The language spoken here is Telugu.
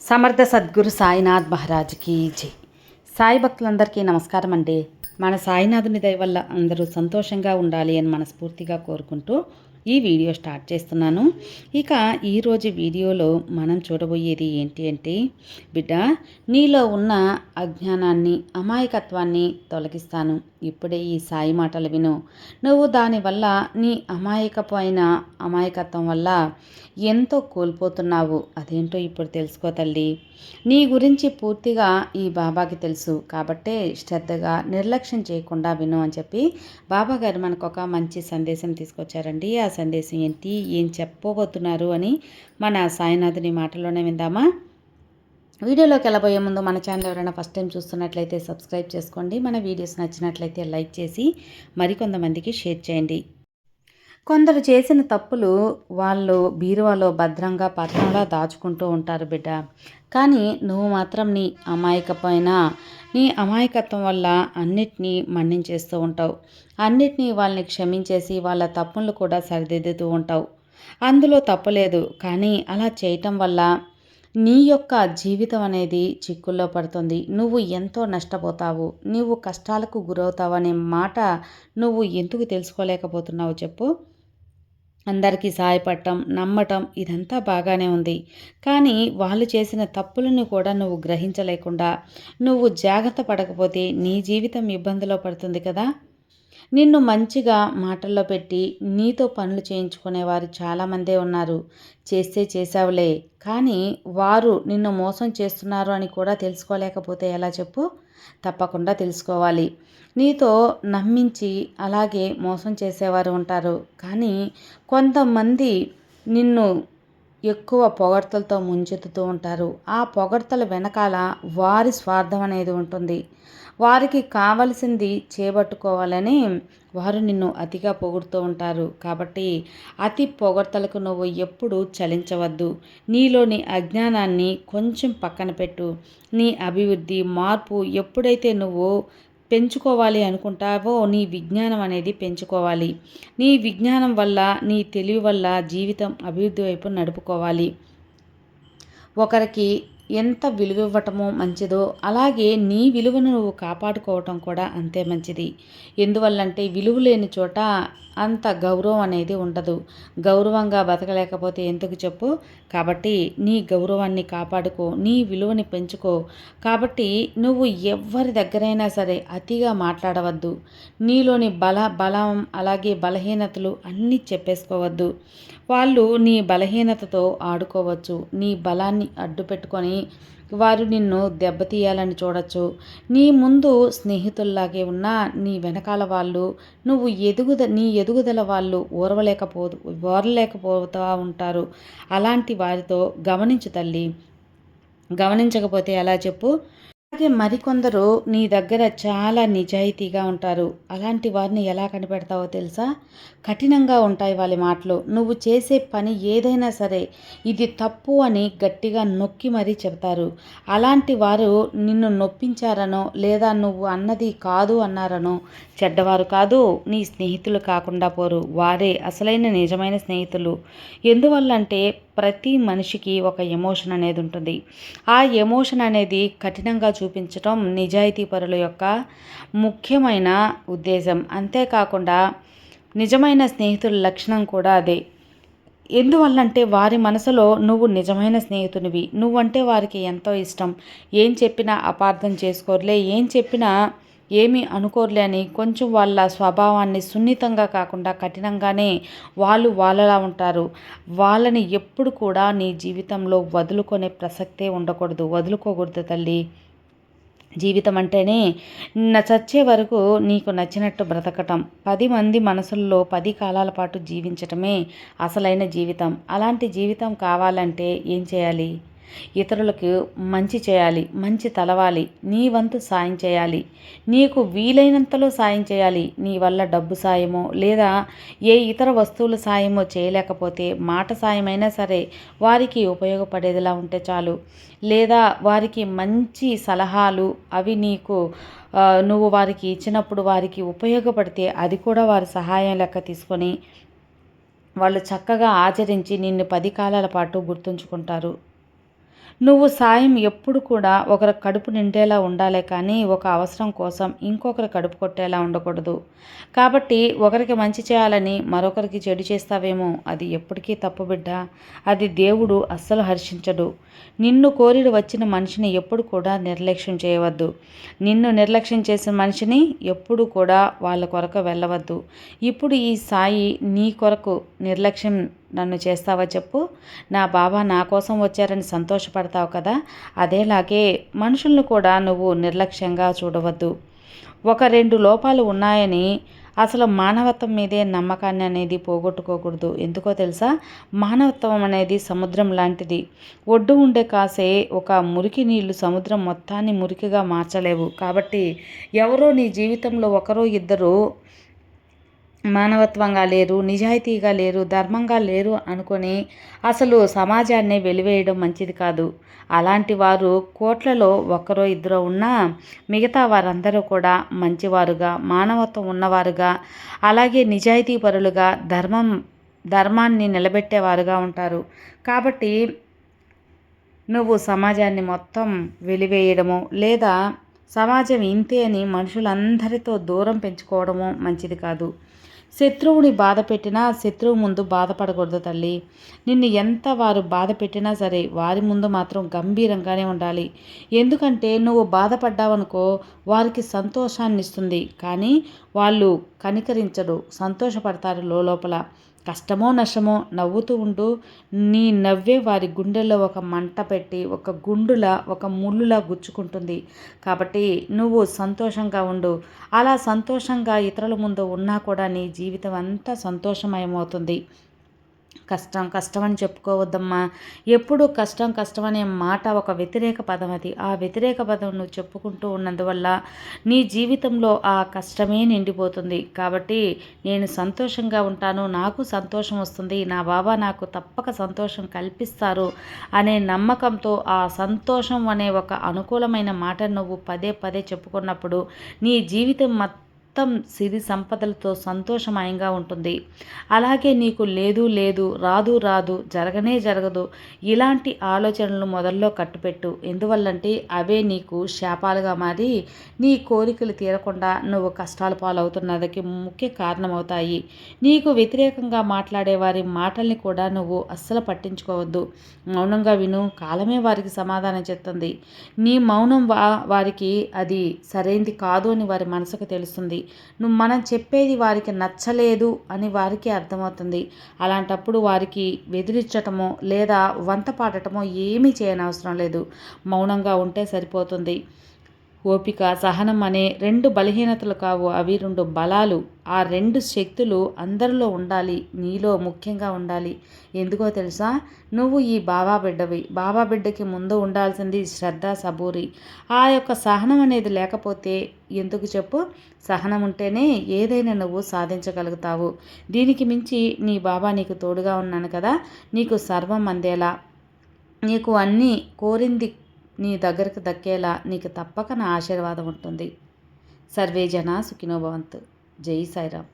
సమర్థ సద్గురు సాయినాథ్ మహారాజ్కి జై. సాయి భక్తులందరికీ నమస్కారం అండి. మన సాయినాథుని దయ వల్ల అందరూ సంతోషంగా ఉండాలి అని మనస్ఫూర్తిగా కోరుకుంటూ ఈ వీడియో స్టార్ట్ చేస్తున్నాను. ఇక ఈరోజు వీడియోలో మనం చూడబోయేది ఏంటి అంటే బిడ్డ నీలో ఉన్న అజ్ఞానాన్ని అమాయకత్వాన్ని తొలగిస్తాను. ఇప్పుడే ఈ సాయి మాటలు విను. నువ్వు దానివల్ల నీ అమాయకపోయిన అమాయకత్వం వల్ల ఎంతో కోల్పోతున్నావు. అదేంటో ఇప్పుడు తెలుసుకో తల్లి. నీ గురించి పూర్తిగా ఈ బాబాకి తెలుసు. కాబట్టే శ్రద్ధగా నిర్లక్ష్యం చేయకుండా విను అని చెప్పి బాబా గారు మనకు ఒక మంచి సందేశం తీసుకొచ్చారండి. ఆ సందేశం ఏంటి? ఏం చెప్పబోతున్నారు అని మన సాయినాథుని మాటలోనే విందామా? వీడియోలోకి వెళ్ళబోయే ముందు మన ఛానల్ ఎవరైనా ఫస్ట్ టైం చూస్తున్నట్లయితే సబ్స్క్రైబ్ చేసుకోండి. మన వీడియోస్ నచ్చినట్లయితే లైక్ చేసి మరికొంతమందికి షేర్ చేయండి. కొందరు చేసిన తప్పులు వాళ్ళు బీరువాలో భద్రంగా పత్రంలా దాచుకుంటూ ఉంటారు బిడ్డ. కానీ నువ్వు మాత్రం నీ అమాయకపోయినా నీ అమాయకత్వం వల్ల అన్నిటినీ మన్నించేస్తూ ఉంటావు. అన్నిటినీ వాళ్ళని క్షమించేసి వాళ్ళ తప్పులు కూడా సరిదిద్దుతూ ఉంటావు. అందులో తప్పలేదు కానీ అలా చేయటం వల్ల నీ యొక్క జీవితం అనేది చిక్కుల్లో పడుతుంది. నువ్వు ఎంతో నష్టపోతావు. నువ్వు కష్టాలకు గురవుతావు అనే మాట నువ్వు ఎందుకు తెలుసుకోలేకపోతున్నావు చెప్పు. అందరికీ సహాయపడటం నమ్మటం ఇదంతా బాగానే ఉంది. కానీ వాళ్ళు చేసిన తప్పులను కూడా నువ్వు గ్రహించలేకుండా నువ్వు జాగ్రత్త పడకపోతే నీ జీవితం ఇబ్బందిలో పడుతుంది కదా? నిన్ను మంచిగా మాటల్లో పెట్టి నీతో పనులు చేయించుకునేవారు చాలామందే ఉన్నారు. చేస్తే చేసావులే కానీ వారు నిన్ను మోసం చేస్తున్నారు అని కూడా తెలుసుకోలేకపోతే ఎలా చెప్పు? తప్పకుండా తెలుసుకోవాలి. నీతో నమ్మించి అలాగే మోసం చేసేవారు ఉంటారు. కానీ కొంతమంది నిన్ను ఎక్కువ పొగడ్తలతో ముంచెత్తుతూ ఉంటారు. ఆ పొగడ్తల వెనకాల వారి స్వార్థం అనేది ఉంటుంది. వారికి కావలసింది చేపట్టుకోవాలని వారు నిన్ను అతిగా పొగుడుతూ ఉంటారు. కాబట్టి అతి పొగడ్తలకు నువ్వు ఎప్పుడు చలించవద్దు. నీలోని అజ్ఞానాన్ని కొంచెం పక్కన పెట్టు. నీ అభివృద్ధి మార్పు ఎప్పుడైతే నువ్వు పెంచుకోవాలి అనుకుంటావో నీ విజ్ఞానం అనేది పెంచుకోవాలి. నీ విజ్ఞానం వల్ల నీ తెలివి వల్ల జీవితం అభివృద్ధి వైపు నడుపుకోవాలి. ఒకరికి ఎంత విలువ ఇవ్వటమో మంచిదో అలాగే నీ విలువను నువ్వు కాపాడుకోవటం కూడా అంతే మంచిది. ఎందువల్లంటే విలువ లేని చోట అంత గౌరవం అనేది ఉండదు. గౌరవంగా బతకలేకపోతే ఎందుకు చెప్పు? కాబట్టి నీ గౌరవాన్ని కాపాడుకో నీ విలువని పెంచుకో. కాబట్టి నువ్వు ఎవరి దగ్గరైనా సరే అతిగా మాట్లాడవద్దు. నీలోని బల బలం అలాగే బలహీనతలు అన్నీ చెప్పేసుకోవద్దు. వాళ్ళు నీ బలహీనతతో ఆడుకోవచ్చు. నీ బలాన్ని అడ్డు పెట్టుకొని వారు నిన్ను దెబ్బతీయాలని చూడొచ్చు. నీ ముందు స్నేహితుల్లాగే ఉన్న నీ వెనకాల వాళ్ళు నువ్వు ఎదుగుద నీ ఎదుగుదల వాళ్ళు ఓర్వలేకపో ఓరలేకపోతూ ఉంటారు. అలాంటి వారితో గమనించు తల్లి. గమనించకపోతే ఎలా చెప్పు? అలాగే మరికొందరు నీ దగ్గర చాలా నిజాయితీగా ఉంటారు. అలాంటి వారిని ఎలా కనిపెడతావో తెలుసా? కఠినంగా ఉంటాయి వాళ్ళ మాటలు. నువ్వు చేసే పని ఏదైనా సరే ఇది తప్పు అని గట్టిగా నొక్కి మరీ చెబుతారు. అలాంటి వారు నిన్ను నొప్పించారనో లేదా నువ్వు అన్నది కాదు అన్నారనో చెడ్డవారు కాదు నీ స్నేహితులు కాకుండా పోరు. వారే అసలైన నిజమైన స్నేహితులు. ఎందువల్లంటే ప్రతి మనిషికి ఒక ఎమోషన్ అనేది ఉంటుంది. ఆ ఎమోషన్ అనేది కఠినంగా చూపించటం నిజాయితీ పరుల యొక్క ముఖ్యమైన ఉద్దేశం. అంతేకాకుండా నిజమైన స్నేహితుల లక్షణం కూడా అదే. ఎందువల్లంటే వారి మనసులో నువ్వు నిజమైన స్నేహితునివి. నువ్వంటే వారికి ఎంతో ఇష్టం. ఏం చెప్పినా అపార్థం చేసుకోరులే. ఏం చెప్పినా ఏమీ అనుకోరులే అని కొంచెం వాళ్ళ స్వభావాన్ని సున్నితంగా కాకుండా కఠినంగానే వాళ్ళు వాళ్ళలా ఉంటారు. వాళ్ళని ఎప్పుడు కూడా నీ జీవితంలో వదులుకునే ప్రసక్తే ఉండకూడదు. వదులుకోకూడదు తల్లి. జీవితం అంటేనే చచ్చే వరకు నీకు నచ్చినట్టు బ్రతకటం. పది మంది మనసుల్లో పది కాలాల పాటు జీవించటమే అసలైన జీవితం. అలాంటి జీవితం కావాలంటే ఏం చేయాలి? ఇతరులకు మంచి చేయాలి మంచి తలవాలి నీ వంతు సాయం చేయాలి. నీకు వీలైనంతలో సాయం చేయాలి. నీ వల్ల డబ్బు సాయమో లేదా ఏ ఇతర వస్తువుల సాయమో చేయలేకపోతే మాట సాయమైనా సరే వారికి ఉపయోగపడేదిలా ఉంటే చాలు. లేదా వారికి మంచి సలహాలు అవి నీకు నువ్వు వారికి ఇచ్చినప్పుడు వారికి ఉపయోగపడితే అది కూడా వారి సహాయం లెక్క తీసుకొని వాళ్ళు చక్కగా ఆచరించి నిన్ను పది కాలాల పాటు గుర్తుంచుకుంటారు. నువ్వు సాయం ఎప్పుడు కూడా ఒకరి కడుపు నిండేలా ఉండాలే కానీ ఒక అవసరం కోసం ఇంకొకరి కడుపు కొట్టేలా ఉండకూడదు. కాబట్టి ఒకరికి మంచి చేయాలని మరొకరికి చెడు చేస్తావేమో? అది ఎప్పటికీ తప్పు బిడ్డ? అది దేవుడు అస్సలు హర్షించడు. నిన్ను కోరిడు వచ్చిన మనిషిని ఎప్పుడు కూడా నిర్లక్ష్యం చేయవద్దు. నిన్ను నిర్లక్ష్యం చేసిన మనిషిని ఎప్పుడు కూడా వాళ్ళ కొరకు వెళ్ళవద్దు. ఇప్పుడు ఈ సాయి నీ కొరకు నిర్లక్ష్యం నన్ను చేస్తావా చెప్పు. నా బాబా నా కోసం వచ్చారని సంతోషపడతావు కదా. అదేలాగే మనుషులను కూడా నువ్వు నిర్లక్ష్యంగా చూడవద్దు. ఒక రెండు లోపాలు ఉన్నాయని అసలు మానవత్వం మీదే నమ్మకాన్ని అనేది పోగొట్టుకోకూడదు. ఎందుకో తెలుసా? మానవత్వం అనేది సముద్రం లాంటిది. ఒడ్డు ఉండే కాసే ఒక మురికి నీళ్ళు సముద్రం మొత్తాన్ని మురికిగా మార్చలేవు. కాబట్టి ఎవరో నీ జీవితంలో ఒకరో ఇద్దరు మానవత్వంగా లేరు నిజాయితీగా లేరు ధర్మంగా లేరు అనుకొని అసలు సమాజాన్ని వెలివేయడం మంచిది కాదు. అలాంటి వారు కోట్లలో ఒక్కరో ఇద్దరో ఉన్నా మిగతా వారందరూ కూడా మంచివారుగా మానవత్వం ఉన్నవారుగా అలాగే నిజాయితీ పరులుగా ధర్మం ధర్మాన్ని నిలబెట్టేవారుగా ఉంటారు. కాబట్టి నువ్వు సమాజాన్ని మొత్తం వెలివేయడము లేదా సమాజం ఇంతే అని మనుషులందరితో దూరం పెంచుకోవడము మంచిది కాదు. శత్రువుని బాధ పెట్టినా శత్రువు ముందు బాధపడకూడదు తల్లి. నిన్ను ఎంత వారు బాధ పెట్టినా సరే వారి ముందు మాత్రం గంభీరంగానే ఉండాలి. ఎందుకంటే నువ్వు బాధపడ్డావనుకో వారికి సంతోషాన్ని ఇస్తుంది కానీ వాళ్ళు కనికరించరు సంతోషపడతారు లోపల. కష్టమో నష్టమో నవ్వుతూ ఉంటూ నీ నవ్వే వారి గుండెల్లో ఒక మంట పెట్టి ఒక గుండులా ఒక ముళ్ళులా గుచ్చుకుంటుంది. కాబట్టి నువ్వు సంతోషంగా ఉండు. అలా సంతోషంగా ఇతరుల ముందు ఉన్నా కూడా నీ జీవితం అంతా సంతోషమయమవుతుంది. కష్టం కష్టం అని చెప్పుకోవద్దమ్మా. ఎప్పుడు కష్టం కష్టం అనే మాట ఒక వ్యతిరేక పదం అది. ఆ వ్యతిరేక పదం నువ్వు చెప్పుకుంటూ ఉన్నందువల్ల నీ జీవితంలో ఆ కష్టమే నిండిపోతుంది. కాబట్టి నేను సంతోషంగా ఉంటాను నాకు సంతోషం వస్తుంది నా బాబా నాకు తప్పక సంతోషం కల్పిస్తారు అనే నమ్మకంతో ఆ సంతోషం అనే ఒక అనుకూలమైన మాట నువ్వు పదే పదే చెప్పుకున్నప్పుడు నీ జీవితం మొత్తం సిరి సంపదలతో సంతోషమయంగా ఉంటుంది. అలాగే నీకు లేదు లేదు రాదు రాదు జరగనే జరగదు. ఇలాంటి ఆలోచనలు మొదల్లో కట్టుపెట్టు ఎందువల్లంటే అవే నీకు శాపాలుగా మారి నీ కోరికలు తీరకుండా నువ్వు కష్టాలు పాలవుతున్నదకి ముఖ్య కారణమవుతాయి. నీకు వ్యతిరేకంగా మాట్లాడే వారి మాటల్ని కూడా నువ్వు అస్సలు పట్టించుకోవద్దు. మౌనంగా విను కాలమే వారికి సమాధానం చెప్తుంది. నీ మౌనం వా వారికి అది సరైంది కాదు అని వారి మనసుకు తెలుస్తుంది. నువ్వు మనం చెప్పేది వారికి నచ్చలేదు అని వారికి అర్థమవుతుంది. అలాంటప్పుడు వారికి వెదిరించటమో లేదా వంత పాడటమో ఏమీ చేయనవసరం లేదు. మౌనంగా ఉంటే సరిపోతుంది. ఓపిక సహనం అనే రెండు బలహీనతలు కావు. అవి రెండు బలాలు. ఆ రెండు శక్తులు అందరిలో ఉండాలి. నీలో ముఖ్యంగా ఉండాలి. ఎందుకో తెలుసా? నువ్వు ఈ బాబా బిడ్డవి. బాబా బిడ్డకి ముందు ఉండాల్సింది శ్రద్ధ సబూరి. ఆ యొక్క సహనం అనేది లేకపోతే ఎందుకు చెప్పు? సహనం ఉంటేనే ఏదైనా నువ్వు సాధించగలుగుతావు. దీనికి మించి నీ బాబా నీకు తోడుగా ఉన్నాను కదా. నీకు సర్వం అందేలా. నీకు అన్నీ కోరింది నీ దగ్గరకు దక్కేలా నీకు తప్పక నా ఆశీర్వాదం ఉంటుంది. సర్వే జన సుఖినోభవంతు జై సాయిరామ్.